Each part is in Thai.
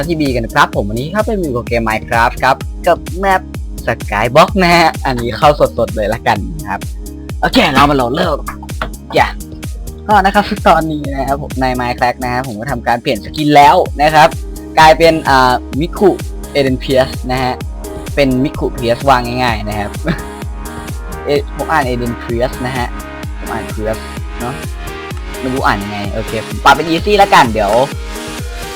านทีบีกันนะครับ ผมวันนี้ครับเป็นมิวกับเกม Minecraft ครับ กับแมปสกายบ็อกนะฮะ อันนี้เข้าสดๆเลยละกันนะครับ โอเค เรามาโหลดเริ่มอย่าก็นะครับตอนนี้นะครับผมใน Minecraft นะครับผมก็ทำการเปลี่ยนสกินแล้วนะครับ กลายเป็นอ่ามิคุเอเดนเพียสนะฮะ เป็นมิคุเพียสวางง่ายๆนะครับเอผมอ่านเอเดนเพียสนะฮะผมอ่านเพียสเนาะไม่รู้อ่านยังไง โอเคผมปรับเป็นอีซี่ล้วกันเดี๋ยว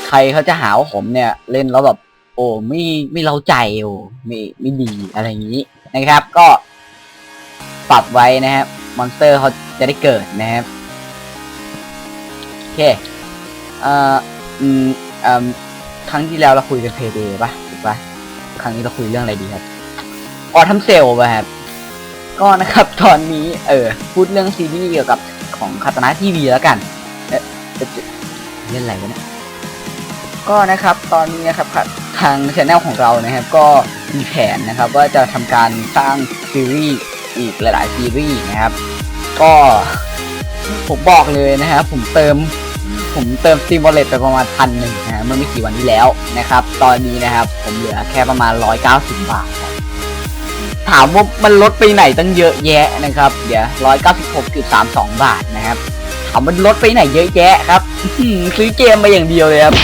ใครเขาจะหาว่าผมเนี่ยเล่นแล้วแบบ โอ้ไม่ไม่เล้าใจโอ้ไม่ไม่ดีอะไรอย่างนี้นะครับ ก็ปรับไว้นะครับมอนสเตอร์เขาจะได้เกิดนะครับโอเคเอ่ออืมอครั้งที่แล้วเราคุยกันเพย์เดย์ป่ะถูกป่ะครั้งนี้เราคุยเรื่องอะไรดีครับออทัมเซลป่ะครับก็นะครับตอนนี้เออพูดเรื่องซีรีส์เกี่ยวกับของคาตานะทีวีแล้วกันเอ๊ะเอ๊ะเล่นอะไรวะเนี่ย ก็นะครับตอนนี้นะครับทางช anel ของเรานะครับก็มีแผนนะครับว่าจะทำการสร้างซีรีส์อีกหลายๆซีรีส์นะครับ ก็ผมบอกเลยนะครับผมเติมผมเติม Steam Wallet ไปประมาณพันหนึ่งนะฮะเมื่อไม่กี่วันที่แล้วนะครับ ตอนนี้นะครับผมเหลือแค่ประมาณ 190 บาทครับถามว่ามันลดไปไหนตั้งเยอะแยะนะครับ เดี๋ยว196.32 บาทนะครับถามมันลดไปไหนเยอะแยะครับซื้อเกมมาอย่างเดียวเลยครับ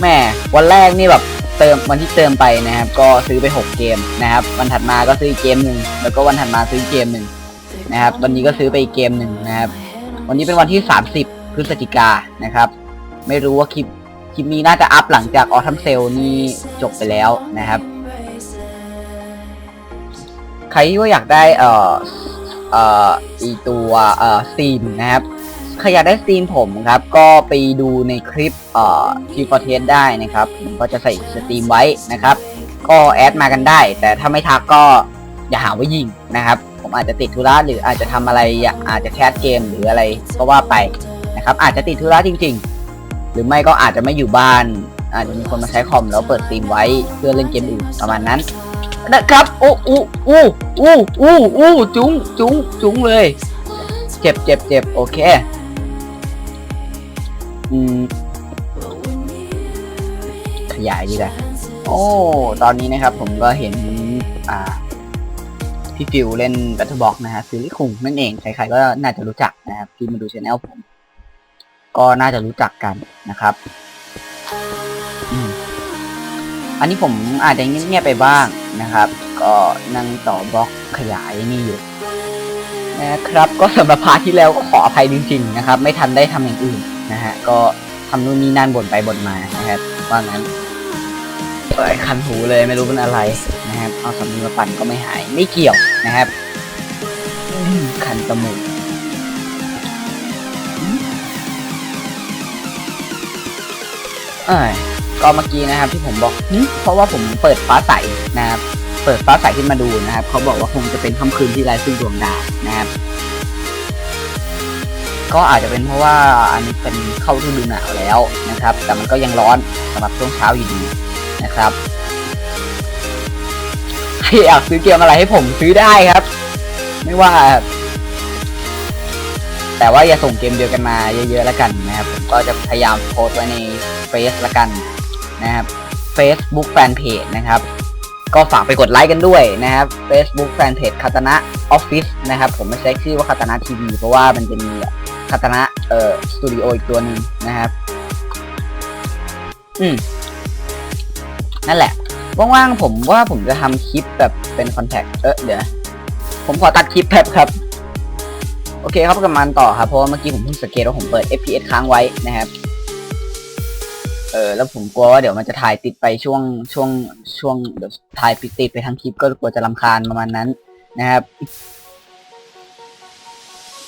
แม่วันแรกนี่แบบเติมวันที่เติมไปนะครับ ก็ซื้อไป 6 เกมนะครับ วันถัดมาก็ซื้ออีกเกมหนึ่งแล้วก็วันถัดมาซื้ออีกเกมหนึ่งนะครับวันนี้ก็ซื้อไปอีกเกมหนึ่งนะครับ วันนี้เป็นวันที่ 30 พฤศจิกานะครับ ไม่รู้ว่าคลิปคลิปนี้น่าจะอัพหลังจากออทัมเซลนี่จบไปแล้วนะครับ ใครที่ว่าอยากได้เอ่อเอ่ออีตัวเอ่อสตรีมนะครับ ใครอยากได้สตรีมผมครับ ก็ไปดูในคลิปเอ่อทีฟอร์เทสได้นะครับผมก็จะใส่สตรีมไว้นะครับ ก็แอดมากันได้ แต่ถ้าไม่ทักก็อย่าหาว่ายิงนะครับ ผมอาจจะติดธุระหรืออาจจะทำอะไรอาอาจจะแคสเกมหรืออะไรก็ว่าไปนะครับ อาจจะติดธุระจริง ๆ หรือไม่ก็อาจจะไม่อยู่บ้าน อาจจะมีคนมาใช้คอมแล้วเปิดสตรีมไว้เพื่อเล่นเกมอื่นประมาณนั้นนะครับโอ้อู้อู้อู้อู้อู้จุ้งจุ้งจุ้งเลย เจ็บเจ็บเจ็บโอเค อืมขยายดีกว่าโอ้ ตอนนี้นะครับผมก็เห็น อ่า พี่ฟิวเล่น Battle Box นะฮะฟิลลี่คุงนั่นเอง ใครๆก็น่าจะรู้จักนะครับที่มาดูช anel ผม ก็น่าจะรู้จักกันนะครับ อันนี้ผมอาจจะเงียบๆไปบ้างนะครับ ก็นั่งต่อบล็อกขยายนี่อยู่นะครับ ก็สำหรับพาร์ทที่แล้วก็ขออภัยจริง ๆ นะครับ ไม่ทันได้ทำอย่างอื่น นะฮะ ก็ทำนู่นนี่นั่นบ่นไปบ่นมานะครับ ว่างั้นเอ้คันหูเลยไม่รู้เป็นอะไรนะครับ เอาสำลีมาปั่นก็ไม่หายไม่เกี่ยวนะครับคันจมูกอืมเอ้ยก็เมื่อกี้นะครับที่ผมบอกเพราะว่าผมเปิดฟ้าใสนะครับ เปิดฟ้าใสขึ้นมาดูนะครับ เขาบอกว่าคงจะเป็นค่ำคืนที่ไร้ซึ่งดวงดาวนะครับ ก็อาจจะเป็นเพราะว่าอันนี้เป็นเข้าฤดูหนาวแล้วนะครับ แต่มันก็ยังร้อนสำหรับช่วงเช้าอยู่ดีนะครับใครอยากซื้อเกมอะไรให้ผมซื้อได้ครับ ไม่ว่า แต่ว่าอย่าส่งเกมเดียวกันมาเยอะๆแล้วกันนะครับผมก็จะพยายามโพสไว้ในเฟซละกันนะครับ Facebook Fanpage นะครับ ก็ฝากไปกดไลค์กันด้วยนะครับ Facebook Fanpage คาตนะออฟฟิศนะครับ ผมไม่ใช้ชื่อว่าคาตนะทีวีเพราะว่ามันจะมี คาตนะเอ่อสตูดิโออีกตัวหนึ่งนะครับ อืม นั่นแหละ ว่างๆผมว่าผมจะทำคลิปแบบเป็นคอนแทคเออเดี๋ยว ผมขอตัดคลิปแป๊บครับ โอเคครับกลับมาต่อครับเพราะว่าเมื่อกี้ผมเพิ่งสังเกตว่าผมเปิด FPS ค้างไว้นะครับเออแล้วผมกลัวว่าเดี๋ยวมันจะถ่ายติดไปช่วงช่วงช่วงเดี๋ยวถ่ายปิดติดไปทั้งคลิปก็กลัวจะลำคาญประมาณนั้นนะครับ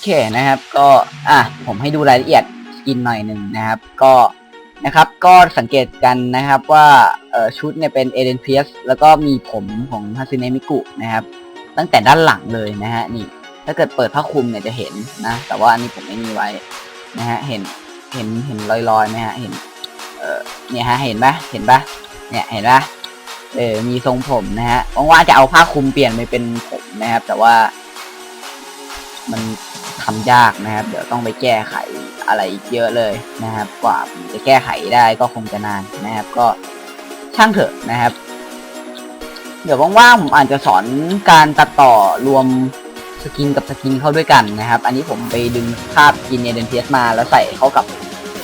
เคนะครับก็อะผมให้ดูรายละเอียดสกินหน่อยหนึ่งนะครับก็นะครับก็สังเกตกันนะครับว่าเออชุดเนี่ยเป็นเอเดนเพียสแล้วก็มีผมของฮาซิเนะมิกุนะครับ ตั้งแต่ด้านหลังเลยนะฮะนี่ถ้าเกิดเปิดผ้าคลุมเนี่ยจะเห็นนะ แต่ว่าอันนี้ผมไม่มีไว้นะฮะเห็นเห็นเห็นลอยๆไหมฮะเห็นเออเนี่ยฮะเห็นปะเห็นปะเนี่ยเห็นปะเออมีทรงผมนะฮะว่างๆจะเอาผ้าคลุมเปลี่ยนไปเป็นผมนะครับ แต่ว่ามัน ทำยากนะครับ เดี๋ยวต้องไปแก้ไขอะไรอีกเยอะเลยนะครับ กว่าผมจะแก้ไขได้ก็คงจะนานนะครับ ก็ช่างเถอะนะครับ เดี๋ยวว่างๆผมอาจจะสอนการตัดต่อรวมสกินกับสกินเข้าด้วยกันนะครับ อันนี้ผมไปดึงภาพกินเอเดนเทียสมาแล้วใส่เข้ากับ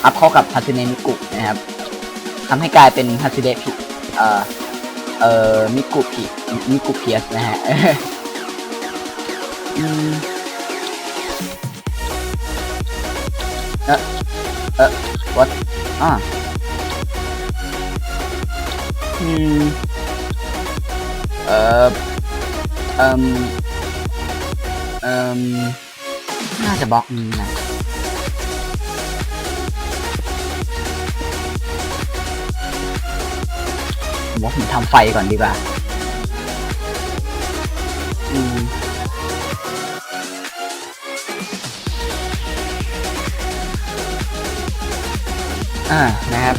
อัพเข้ากับฮัตเนมิกุนะครับทำให้กลายเป็นฮัต u เดพิเอ่อเอ่อมิกุพิมิกุเพียสนะฮะอืม เออเออ what อ่าอืมเอ่อเอ่มเอ่มน่าจะบล็อกนี้นะผมว่าผมทำไฟก่อนดีกว่า อ่านะครับ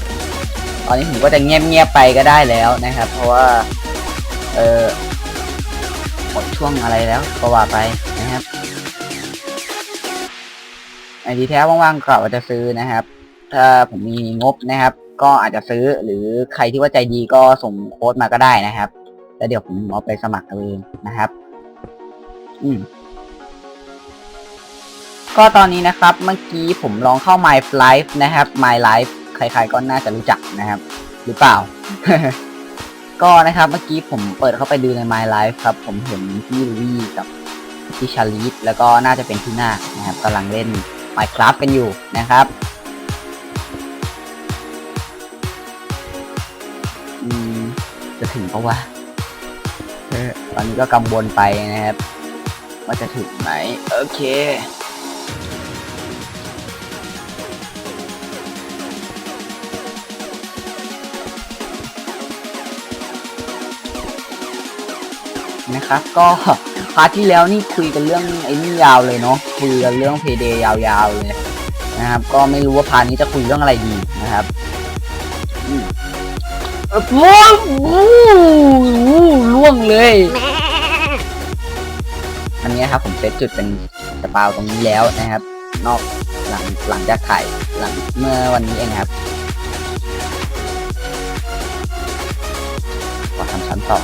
ตอนนี้ผมก็จะเงียบๆไปก็ได้แล้วนะครับ เพราะว่า เออหมดช่วงอะไรแล้วก็ว่าไปนะครับไอทีแท้ว่างๆก็อาจจะซื้อนะครับ ถ้าผมมีงบนะครับ ก็อาจจะซื้อหรือใครที่ว่าใจดีก็ส่งโค้ดมาก็ได้นะครับแล้วเดี๋ยวผมเอาไปสมัครเอาเองนะครับ อืมก็ตอนนี้นะครับ เมื่อกี้ผมลองเข้า My Life นะครับ My Life ใครๆก็น่าจะรู้จักนะครับ หรือเปล่า ก็นะครับเมื่อกี้ผมเปิดเข้าไปดูใน My Life ครับ ผมเห็นพี่ลูวี่กับพี่ชาลีฟแล้วก็น่าจะเป็นพี่นาคนะครับกำลังเล่น Minecraft กันอยู่นะครับอืมจะถึงปะวะเออตอนนี้ก็กังวลไปนะครับ ว่าจะถึงไหม โอเค นะครับ ก็พาร์ทที่แล้วนี่คุยกันเรื่องไอ้นี่ยาวเลยเนาะคุยกันเรื่องเพเดยาวๆเลยนะครับ ก็ไม่รู้ว่าพาร์ทนี้จะคุยเรื่องอะไรดีนะครับอืมเอ้ว้าววู้วู้ล่วงเลย อันนี้ครับผมเซตจุดเป็นสปาตรงนี้แล้วนะครับ นอกหลังหลังจากถ่ายหลังเมื่อวันนี้เองครับก็ทำชั้นสอง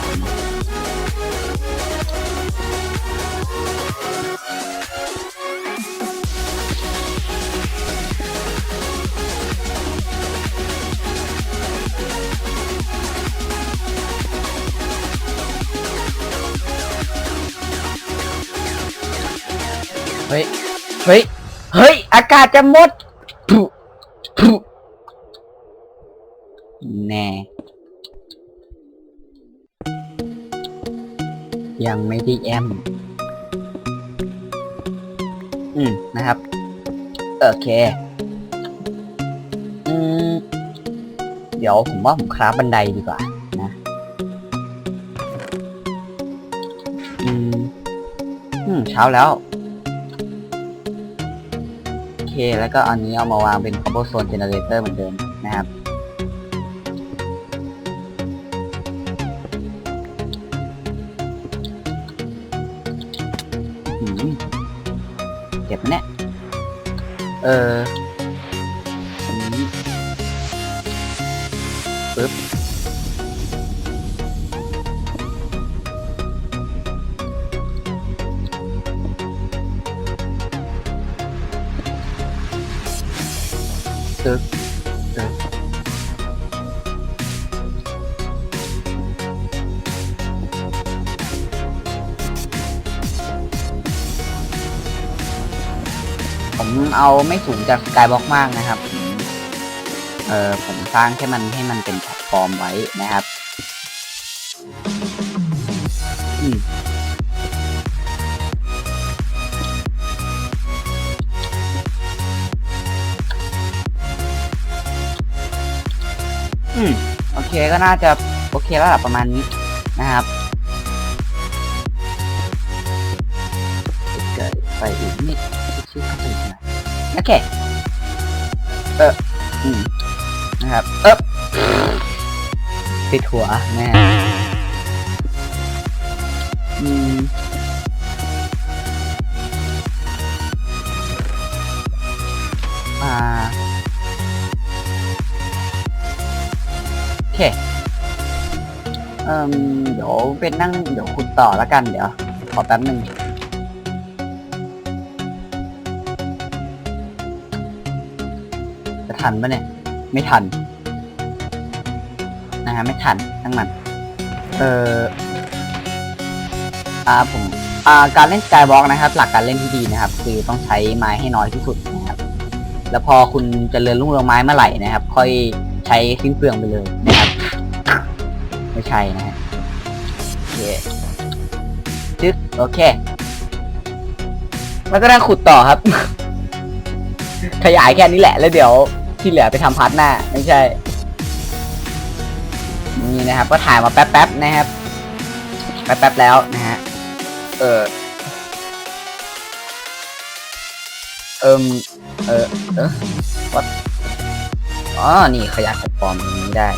เฮ้ย เฮ้ย อากาศจะหมดผุผุแน่ ยังไม่ได้แอม อืม นะครับ โอเค อืม เดี๋ยวผมว่าผมคราฟบันไดดีกว่า นะ อืม อืม เช้าแล้ว แล้วก็อันนี้เอามาวางเป็น cobblestone generator เหมือนเดิมนะครับ เอาไม่สูงจากสกายบล็อกมากนะครับ เออผมสร้างแค่มันให้มันเป็นแพลตฟอร์มไว้นะครับอืมอืมโอเคก็น่าจะโอเคแล้วประมาณนี้นะครับ โอเค เอออืมนะครับ เออปิดหัวนะฮะอืมโอเคเอ่มเดี๋ยวเป็นนั่ง เดี๋ยวขุดต่อแล้วกัน เดี๋ยว ขอแป๊บหนึ่ง ทันปะเนี่ย ไม่ทัน นะฮะไม่ทันทั้งมัน เอออ่าผมอ่าการเล่นสกายบล็อกนะครับ หลักการเล่นที่ดีนะครับ คือต้องใช้ไม้ให้น้อยที่สุดนะครับ แล้วพอคุณจเจริญรุ่งเรืองไม้เมื่อไหร่นะครับ ค่อยใช้สิ้นเปลืองไปเลยนะครับ ไม่ใช่นะฮะโอเคจึ๊กโอเค แล้วก็นั่งขุดต่อครับ ขยายแค่นี้แหละแล้วเดี๋ยว ที่เหลือไปทำพาร์ทหน้า ไม่ใช่ นี่นะครับ ก็ถ่ายมาแป๊บๆนะครับ แป๊บๆแล้วนะฮะ เออ เอิมเออ เออวัดอ๋อ นี่ขยายแพลตฟอมตรงนี้ได้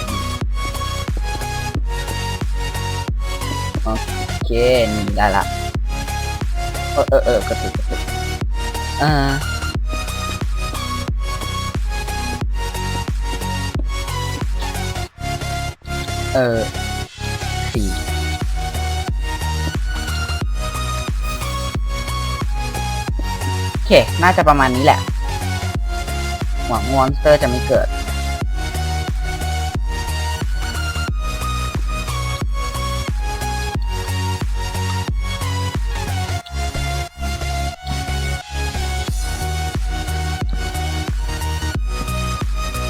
โอเค นี่ได้ละ เออเออเออกระตุกกระตุกอ่า เออสี่โอเค น่าจะประมาณนี้แหละ หวังมอนสเตอร์จะไม่เกิด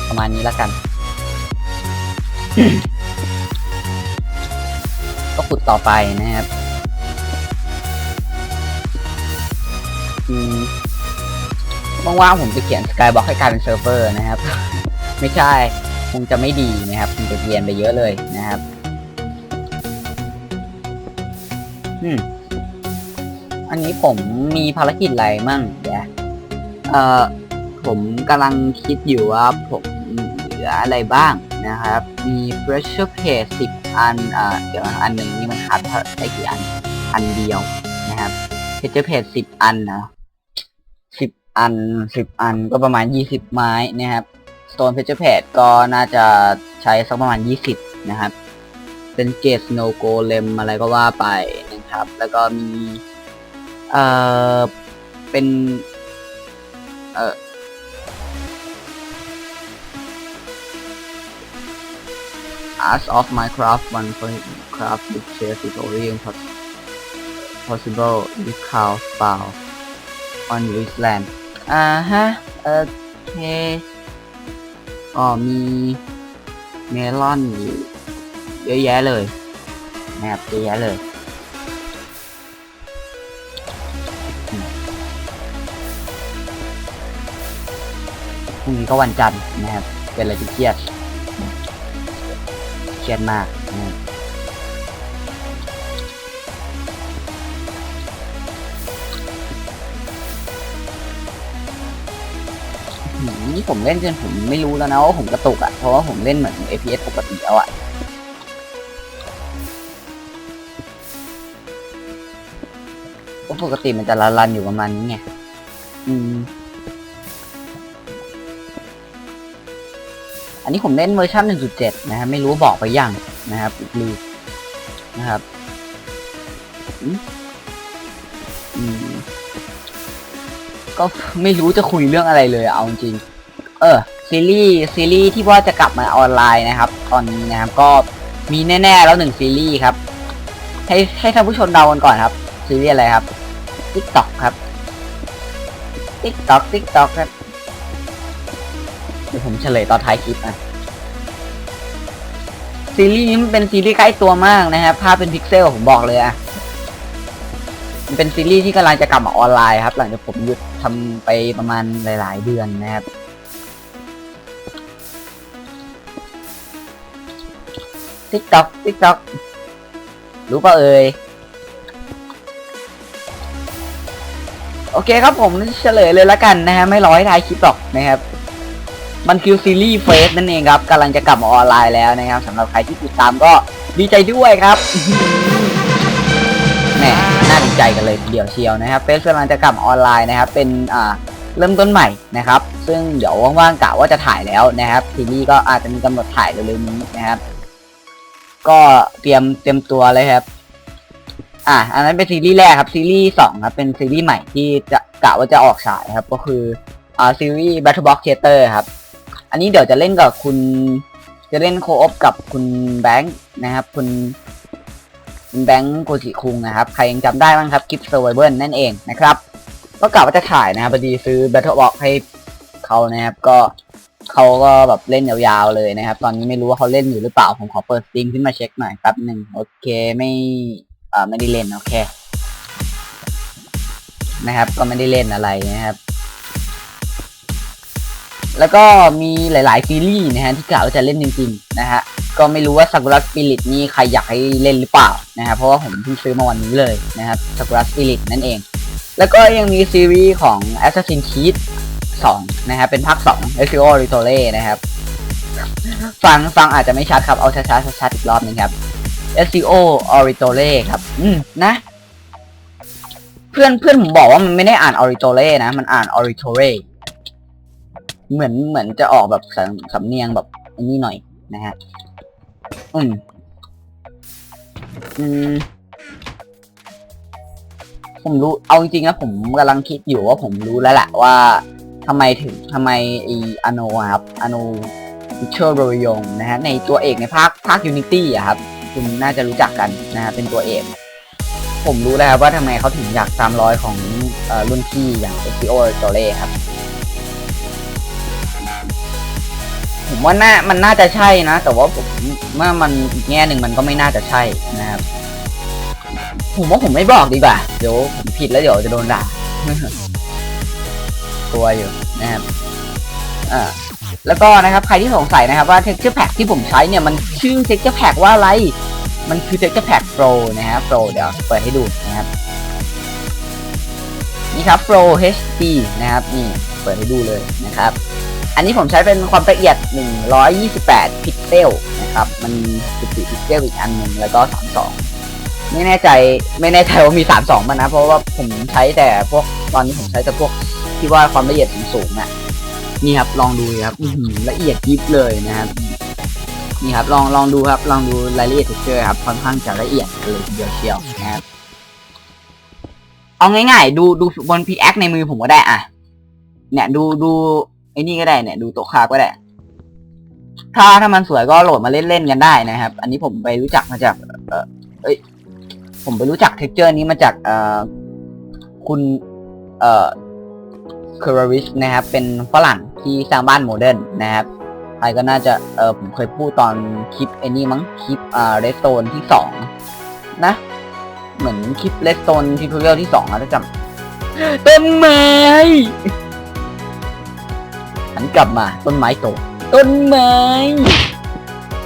ประมาณนี้แล้วกัน ขุดต่อไปนะครับว่างๆผมจะเขียนสกายบ็อกให้กลายเป็นเซิร์ฟเวอร์นะครับ ไม่ใช่คงจะไม่ดีนะครับคงจะเรียนไปเยอะเลยนะครับอืมอันนี้ผมมีภารกิจอะไรมั่งเดี๋ยวเอ่อผมกำลังคิดอยู่ว่าผมเหลืออะไรบ้างนะครับ มี pressure plate 10 อันเอ่อเดี๋ยวอันหนึ่งนี่มันคัดได้กี่อันอันเดียวนะครับ pressure plate 10อันนะ10อัน10อันก็ประมาณ20ไม้นะครับ stone pressure plate ก็น่าจะใช้สักประมาณ20นะครับ เป็นเกต snow golem อะไรก็ว่าไปนะครับ แล้วก็มีเอ่อเป็น เอ่อ As of Minecraft 1.craft it shares its origin possible with cow fowl on its land อ่าฮะโอเคก็มีเมลอนอยู่เยอะแยะเลยนะครับเยอะแยะเลยพรุ่งนี้ก็วันจันทร์นะครับเป็นอะไรที่เครียด เครียดมากอืมนี่ผมเล่นจนผมไม่รู้แล้วนะว่าผมกระตุกอะ่ะ เพราะว่าผมเล่นเหมือน FPS ปกติแล้วอะ่ะเพราะปกติมันจะรันๆอยู่ประมาณนี้ไง อืม อันนี้ผมเล่นเวอร์ชัน1.7 นะครับ ไม่รู้บอกไปยังนะครับลืมนะครับอืมก็ไม่รู้จะคุยเรื่องอะไรเลยเอาจริง เออซีรีส์ซีรีส์ที่ว่าจะกลับมาออนไลน์นะครับ ตอนนี้นะครับก็มีแน่ ๆ แล้วหนึ่งซีรีส์ครับ ให้ให้ท่านผู้ชมเดากันก่อนครับ ซีรีส์อะไรครับ TikTok ครับ TikTok TikTok ครับ ดี๋ยวผมเฉลยตอนท้ายคลิปอะซีรีส์นี้มันเป็นซีรีส์ใกล้ตัวมากนะครับภาพเป็นพิกเซลผมบอกเลยอะมันเป็นซีรีส์ที่กำลังจะกลับมาออนไลน์ครับ หลังจากผมหยุดทำไปประมาณหลาย ๆ เดือนนะครับ TikTok TikTok รู้ป่ะเอ่ยโอเคครับผมเฉลยเลยละกันนะฮะไม่ร้อให้ท้ายคลิปหรอกนะครับ มันคือซีรีส์เฟสนั่นเองครับกำลังจะกลับมาออนไลน์แล้วนะครับสำหรับใครที่ติดตามก็ดีใจด้วยครับแหมน่าดีใจกันเลยเดียวเชียวนะครับเฟสกำลังจะกลับออนไลน์นะครับ เป็นอ่าเริ่มต้นใหม่นะครับ ซึ่งเดี๋ยวว่างๆกะว่าจะถ่ายแล้วนะครับซีรีส์ก็อาจจะมีกำหนดถ่ายเร็วๆนี้นะครับ ก็เตรียมเตรียมตัวเลยครับ อะอันนั้นเป็นซีรีส์แรกครับซีรีส์สองครับเป็นซีรีส์ใหม่ที่จะกะว่าจะออกฉายครับ ก็คืออ่าซีรีส์ Battle Box Theater ครับ อันนี้เดี๋ยวจะเล่นกับคุณ จะเล่นโคออฟกับคุณแบงค์นะครับ คุณคุณแบงค์โกจิคุงนะครับ ใครยังจำได้บ้างครับคลิป Survival นั่นเองนะครับก็กะว่าจะถ่ายนะครับพอดีซื้อ Battle Box ให้เขานะครับก็เขาก็แบบเล่นยาวๆเลยนะครับ ตอนนี้ไม่รู้ว่าเขาเล่นอยู่หรือเปล่า ผมขอเปิดสตรีมขึ้นมาเช็คหน่อยแป๊บหนึ่งโอเคไม่อ่อไม่ได้เล่นโอเค นะครับ ก็ไม่ได้เล่นอะไรนะครับ แล้วก็มีหลาย ๆ ซีรีส์นะฮะที่กล่าวว่าจะเล่นจริง ๆ นะฮะ ก็ไม่รู้ว่า Sakura Spirit นี่ใครอยากให้เล่นหรือเปล่านะครับเพราะว่าผมเพิ่งซื้อมาวันนี้เลยนะครับ Sakura Spirit นั่นเอง แล้วก็ยังมีซีรีส์ของ Assassin's Creed 2นะครับเป็นภาค2 Ezio Auditore นะครับ ฟังฟังอาจจะไม่ชัดครับ เอาช้าๆชัดๆอีกรอบหนึงครับ Ezio Auditore ครับ อืมนะ เพื่อนเพื่อนผมบอกว่ามันไม่ได้อ่าน Auditore นะ มันอ่าน Auditore เหมือนเหมือนจะออกแบบสำสำเนียงแบบอันนี้หน่อยนะฮะ อืม อืม ผมรู้ เอาจริงๆนะผมกำลังคิดอยู่ว่าผมรู้แล้วแหละว่าทำไมถึงทำไมไออโนะครับอโนวิเชอร์โรยงนะฮะในตัวเอกในภาคภาค Unity อะครับ คุณน่าจะรู้จักกันนะฮะเป็นตัวเอกผมรู้แล้วว่าทำไมเขาถึงอยากตามรอยของอรุ่นพี่อย่างเอซิโอโตเล่ครับ ผมว่าน่ามันน่าจะใช่นะ แต่ว่าผมว่ามันอีกแง่หนึ่งมันก็ไม่น่าจะใช่นะครับ ผมว่าผมไม่บอกดีกว่า เดี๋ยวผมผิดแล้วเดี๋ยวจะโดนด่า ตัวอยู่นะครับ อ่า แล้วก็นะครับใครที่สงสัยนะครับว่า texture pack ที่ผมใช้เนี่ยมันชื่อ texture pack ว่าอะไร มันคือ texture pack pro นะฮะ pro เดี๋ยวเปิดให้ดูนะครับ นี่ครับ pro HD นะครับ นี่เปิดให้ดูเลยนะครับ อันนี้ผมใช้เป็นความละเอียด 128 พิกเซลนะครับ มันมี14พิกเซลอีกอันหนึ่งแล้วก็ 32 ไม่แน่ใจไม่แน่ใจว่ามี 32มันนะ เพราะว่าผมใช้แต่พวกตอนนี้ผมใช้แต่พวกที่ว่าความละเอียดสูงๆน่ะนี่ครับลองดูครับละเอียดยิบเลยนะครับนี่ครับลองลองดูครับลองดูรายละเอียดเฉยๆครับค่อนข้างจะละเอียดเลยทีเดียวเชียวนะครับเอาง่ายๆ ดูดูบนพีแอคในมือผมก็ได้อะเนี่ยดูดู ไอ้นี่ก็ได้เนี่ย ดูโต๊ะคาบก็ได้ ถ้าถ้ามันสวยก็โหลดมาเล่นๆกันได้นะครับ อันนี้ผมไปรู้จักมาจาก เออเอ้ย ผมไปรู้จักเท็กเจอร์นี้มาจากเอ่อคุณ เอ่อคอร์ริชนะครับ เป็นฝรั่งที่สร้างบ้านโมเดิร์นนะครับใครก็น่าจะ เออผมเคยพูดตอนคลิปไอ้นี่มั้ง คลิปเอ่าเรสโตนที่สองนะ เหมือนคลิปเรสโตนทิทอเรียลที่สองนะถ้าจำต้นไม้หั นกลับมาต้นไม้โต ต้นไม้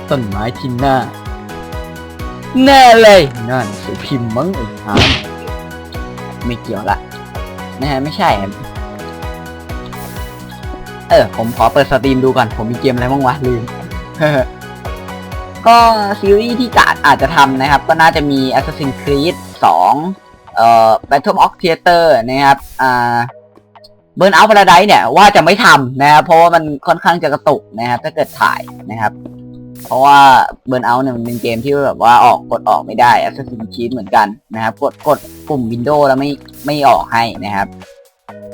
ต้นไม้ที่หน้าแน่เลยนั่นสือพิมพ์มั้งไอ้หาไม่เกี่ยวละนะฮะไม่ใช่เออ ผมขอเปิดสตรีมดูก่อน ผมมีเกมอะไรบ้างวะลืมก็ซีรีส์ที่กาดอาจจะทำนะครับ ก็น่าจะมี Assassin's Creed 2 เอ่อ Battle of Theater นะครับ อ่า เบิร์นเอาพาราไดเนี่ยว่าจะไม่ทำนะครับเพราะว่ามันค่อนข้างจะกระตุกนะครับถ้าเกิดถ่ายนะครับ เพราะว่าเบิร์นเอาเนี่ยมันเป็นเกมที่แบบว่าออกกดออกไม่ได้ Assassin's Creed เหมือนกันนะครับ กดกดปุ่ม Windows แล้วไม่ไม่ออกให้นะครับ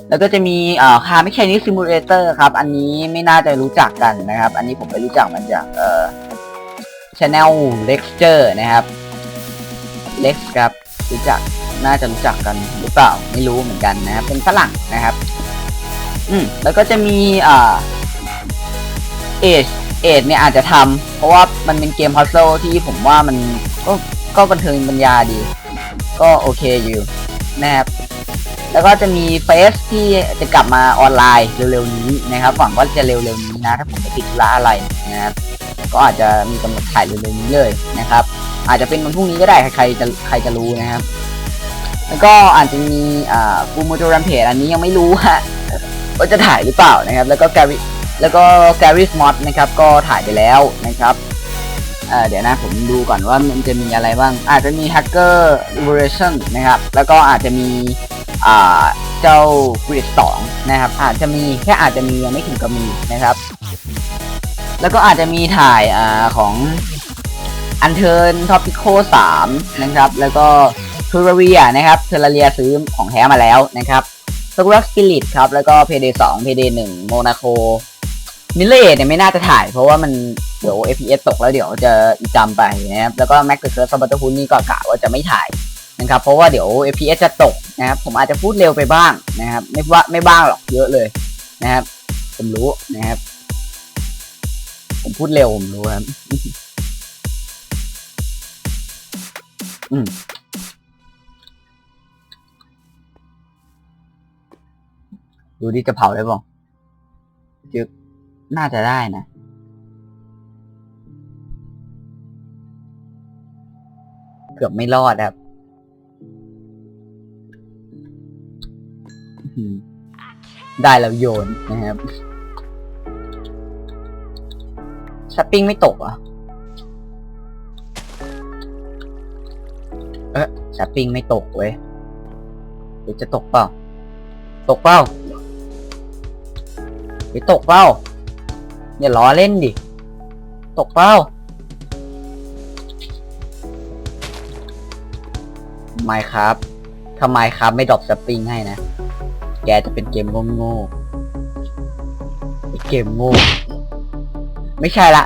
แล้วก็จะมีเอ่อคาไม่ใช่นี่ซิมูเลเตอร์ครับ อันนี้ไม่น่าจะรู้จักกันนะครับ อันนี้ผมไปรู้จักมาจากเอ่อ Channel Lecture นะครับ Lex ครับรู้จักน่าจะรู้จักกันหรือเปล่าไม่รู้เหมือนกันนะครับเป็นฝรั่งนะครับ อืมแล้วก็จะมีอ่าเอชเอชเนี่ยอาจจะทำเพราะว่ามันเป็นเกมพัซเซิลที่ผมว่ามันก็ก็บันเทิงปัญญาดี ก็โอเคอยู่นะครับแล้วก็จะมีเฟสที่จะกลับมาออนไลน์เร็วๆนี้นะครับหวังว่าจะเร็วๆนี้นะ ถ้าผมไม่ติดธุระอะไรนะครับก็อาจจะมีกำหนดถ่ายเร็วๆนี้เลยนะครับ อาจจะเป็นวันพรุ่งนี้ก็ได้ใครจะใครจะรู้นะครับ แล้วก็อาจจะมีอ่าฟูมูโตรัมเพจอันนี้ยังไม่รู้ฮะ ว่าจะถ่ายหรือเปล่านะครับ แล้วก็แกริแล้วก็แกริสมอดนะครับ ก็ถ่ายไปแล้วนะครับเเดี๋ยวนะผมดูก่อนว่ามันจะมีอะไรบ้าง อาจจะมี Hacker Liberation นะครับ แล้วก็อาจจะมีเจ้ากริดสองนะครับ อาจจะมีแค่อาจจะมียังไม่ถึงกับมีนะครับ แล้วก็อาจจะมีถ่ายอาของอันเทิร์นท็อปิโคสามนะครับ แล้วก็ทูราเรียนะครับเทอร์เรียซื้อของแท้มาแล้วนะครับ สกุรัสปิริตครับ แล้วก็เพเดสองเพเดหนึ่งโมนาโคมิเลเนี่ยไม่น่าจะถ่ายเพราะว่ามันเดี๋ยว FPS ตกแล้วเดี๋ยวจะอีจำไปนะครับแล้วก็แม็กซ์เซอร์สบัตเตอร์ฮุนนี่ก็กะว่าจะไม่ถ่ายนะครับเพราะว่าเดี๋ยว FPS จะตกนะครับผมอาจจะพูดเร็วไปบ้างนะครับไม่ว่าไม่บ้างหรอกเยอะเลยนะครับผมรู้นะครับ ผมพูดเร็วผมรู้ครับอืม ดูดิจะเผาได้ป่ะจึกน่าจะได้นะ เกือบไม่รอดครับได้แล้วโยนนะครับสปริงไม่ตกอะเอ๊ะสปริงไม่ตกเว้ยหรือจะตกเปล่า ตกเปล่า หรือตกเปล่าอย่าล้อเล่นดิ ตกเปล่าไม่ครับทำไมครับไม่ดรอปสปริงให้นะ แกจะเป็นเกมโง่ๆเกมโง่ ไม่ใช่ละ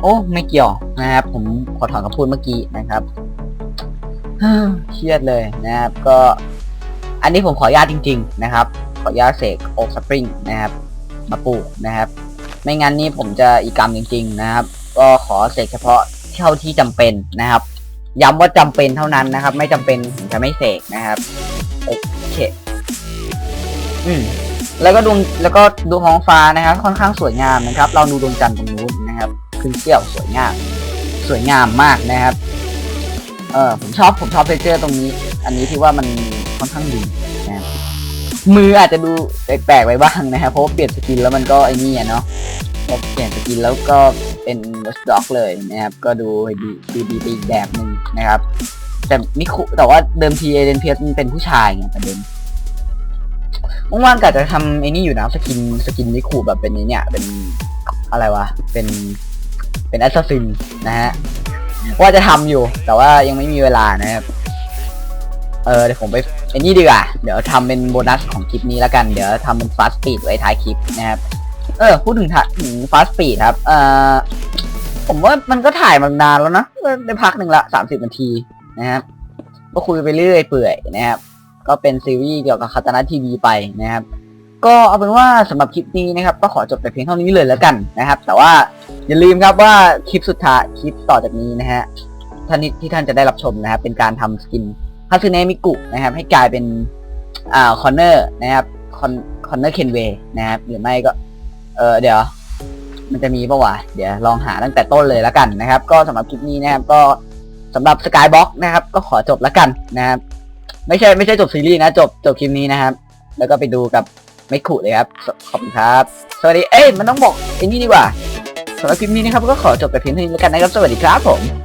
โอ้ ไม่เกี่ยวนะครับ ผมขอถอนคำพูดเมื่อกี้นะครับเครียดเลยนะครับ ก็ อันนี้ผมขออนุญาตจริง ๆ นะครับ ขออนุญาตเสกโอ๊กสปริงนะครับ มาปลูกนะครับ ไม่งั้นนี่ผมจะอีกรรมจริง ๆ นะครับ ก็ขอเสกเฉพาะเท่าที่จำเป็นนะครับ ย้ำว่าจำเป็นเท่านั้นนะครับ ไม่จำเป็นผมจะไม่เสกนะครับโอเคอืมแล้วก็ดวงแล้วก็ดวงท้องฟ้านะครับ ค่อนข้างสวยงามนะครับ เราดูดวงจันทร์ตรงนู้นนะครับขึ้นเชี่ยวสวยงาม สวยงามมากนะครับ เออผมชอบผมชอบเฟเจอร์ตรงนี้ อันนี้ที่ว่ามันค่อนข้างดี มืออาจจะดูแปลกๆไปบ้างนะครับเพราะว่าเปลี่ยนสกินแล้วมันก็ไอ้นี่อะเนาะพอเปลี่ยนสกินแล้วก็เป็นวอชด็อกเลยนะครับ ก็ดูดีดูดีไปอีกแบบหนึ่งนะครับ แต่มิคุแต่ว่าเดิมทีเอเดนเพียสมันเป็นผู้ชายไงประเด็นว่อวางๆกะจะทำไอ้นี่อยู่นะสกินสกินมิคุแบบเป็นไอ้เนี่ย เป็นอะไรวะ เป็นเป็นแอสซัสซินนะฮะว่าจะทำอยู่ แต่ว่ายังไม่มีเวลานะครับ เออเดี๋ยวผมไปไอ้นี่ดีกว่า เดี๋ยวทำเป็นโบนัสของคลิปนี้แล้วกัน เดี๋ยวทำเป็นฟาสต์ปีดไว้ท้ายคลิปนะครับ เออ พูดถึงถึงฟาสต์ปีดครับ เออผมว่ามันก็ถ่ายมานานแล้วนะได้พักหนึ่งละสามสิบนาทีนะครับ ก็คุยไปเรื่อยเปื่อยนะครับ ก็เป็นซีรีส์เกี่ยวกับคาตานะทีวีไปนะครับ ก็เอาเป็นว่าสำหรับคลิปนี้นะครับ ก็ขอจบแต่เพียงเท่านี้เลยแล้วกันนะครับ แต่ว่าอย่าลืมครับว่าคลิปสุดท้ายคลิปต่อจากนี้นะฮะท่านที่ท่านจะได้รับชมนะครับเป็นการทำสกิน ฮัซึเนะมิกุนะครับ ให้กลายเป็นอ่าคอนเนอร์นะครับคอนคอนเนอร์เคนเวนะครับหรือไม่ก็ เออเดี๋ยว มันจะมีปะวะเดี๋ยวลองหาตั้งแต่ต้นเลยแล้วกันนะครับ ก็สำหรับคลิปนี้นะครับ ก็สำหรับสกายบ็อกนะครับ ก็ขอจบแล้วกันนะครับ ไม่ใช่ไม่ใช่จบซีรีส์นะ จบจบคลิปนี้นะครับ แล้วก็ไปดูกับไม่ขุเลยครับ ขอบคุณครับ สวัสดี เอ้ย มันต้องบอกไอ้นี่ดีกว่าสำหรับคลิปนี้นะครับ ก็ขอจบแต่เพียงเท่านี้แล้วกันนะครับ สวัสดีครับผม